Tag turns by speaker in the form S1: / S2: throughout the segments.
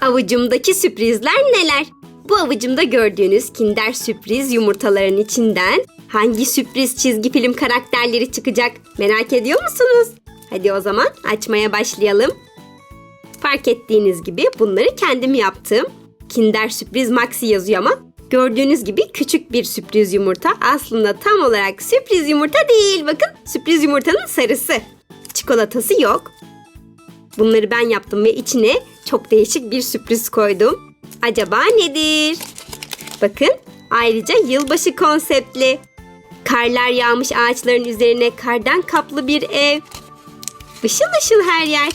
S1: Avucumdaki sürprizler neler? Bu avucumda gördüğünüz Kinder sürpriz yumurtaların içinden hangi sürpriz çizgi film karakterleri çıkacak merak ediyor musunuz? Hadi o zaman açmaya başlayalım. Fark ettiğiniz gibi bunları kendim yaptım. Kinder sürpriz Maxi yazıyor ama gördüğünüz gibi küçük bir sürpriz yumurta. Aslında tam olarak sürpriz yumurta değil. Bakın sürpriz yumurtanın sarısı. Çikolatası yok. Bunları ben yaptım ve içine çok değişik bir sürpriz koydum. Acaba nedir? Bakın ayrıca yılbaşı konseptli. Karlar yağmış ağaçların üzerine kardan kaplı bir ev. Işıl ışıl her yer.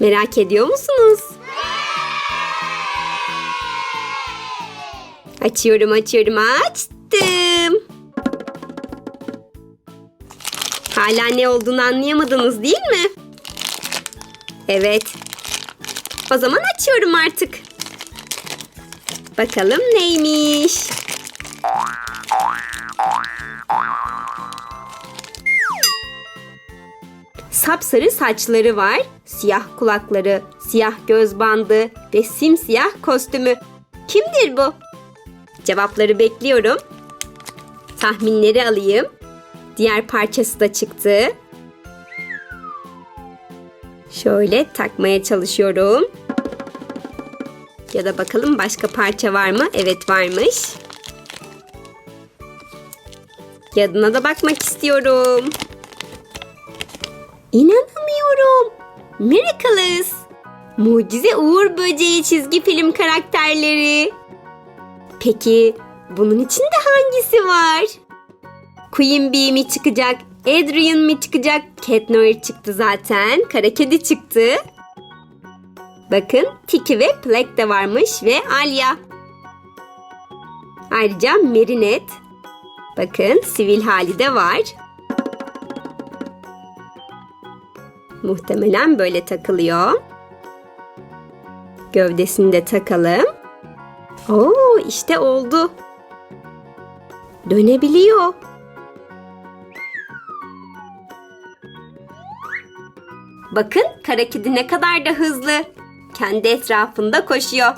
S1: Merak ediyor musunuz? Açıyorum açıyorum açtım. Hala ne olduğunu anlayamadınız değil mi? Evet. O zaman açıyorum artık. Bakalım neymiş? Sapsarı saçları var, siyah kulakları, siyah göz bandı ve simsiyah kostümü. Kimdir bu? Cevapları bekliyorum. Tahminleri alayım. Diğer parçası da çıktı. Şöyle takmaya çalışıyorum. Ya da bakalım başka parça var mı? Evet varmış. Yadına da bakmak istiyorum. İnanamıyorum. Miraculous. Mucize Uğur Böceği çizgi film karakterleri. Peki bunun içinde hangisi var? Queen Bee mi çıkacak? Adrian mi çıkacak? Cat Noir çıktı zaten. Kara Kedi çıktı. Bakın Tiki ve Plek de varmış ve Alya. Ayrıca Marinette. Bakın sivil hali de var. Muhtemelen böyle takılıyor. Gövdesini de takalım. Oo işte oldu. Dönebiliyor. Bakın kara kedi ne kadar da hızlı. Kendi etrafında koşuyor.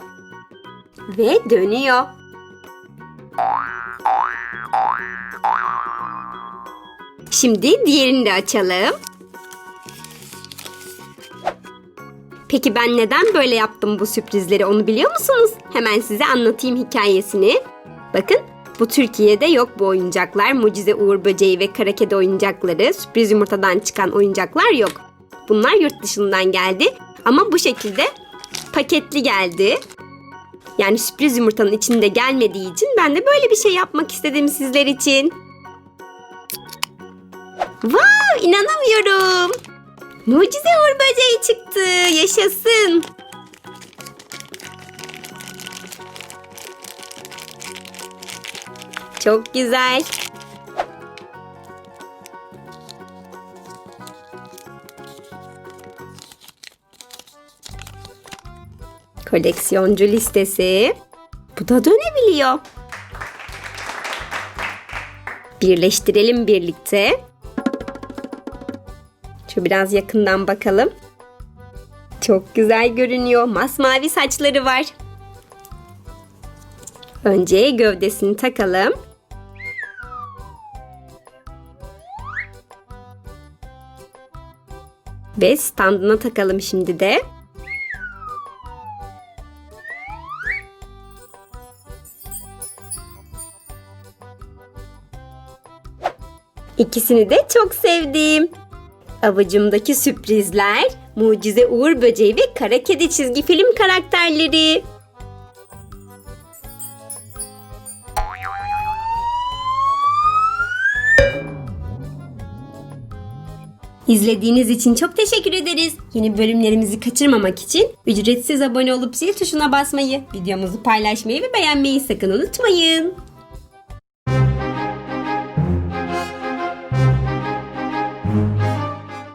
S1: Ve dönüyor. Şimdi diğerini de açalım. Peki ben neden böyle yaptım bu sürprizleri onu biliyor musunuz? Hemen size anlatayım hikayesini. Bakın bu Türkiye'de yok bu oyuncaklar. Mucize Uğur Böceği ve Kara Kedi oyuncakları, sürpriz yumurtadan çıkan oyuncaklar yok. Bunlar yurt dışından geldi ama bu şekilde paketli geldi. Yani sürpriz yumurtanın içinde gelmediği için ben de böyle bir şey yapmak istedim sizler için. Wow inanamıyorum. Mucize Uğur Böceği çıktı. Yaşasın. Çok güzel. Koleksiyoncu listesi. Bu da dönebiliyor. Birleştirelim birlikte. Şu biraz yakından bakalım. Çok güzel görünüyor. Masmavi saçları var. Önce gövdesini takalım. Ve standına takalım şimdi de. İkisini de çok sevdim. Avucumdaki sürprizler, mucize Uğur Böceği ve Kara Kedi çizgi film karakterleri. İzlediğiniz için çok teşekkür ederiz. Yeni bölümlerimizi kaçırmamak için ücretsiz abone olup zil tuşuna basmayı, videomuzu paylaşmayı ve beğenmeyi sakın unutmayın.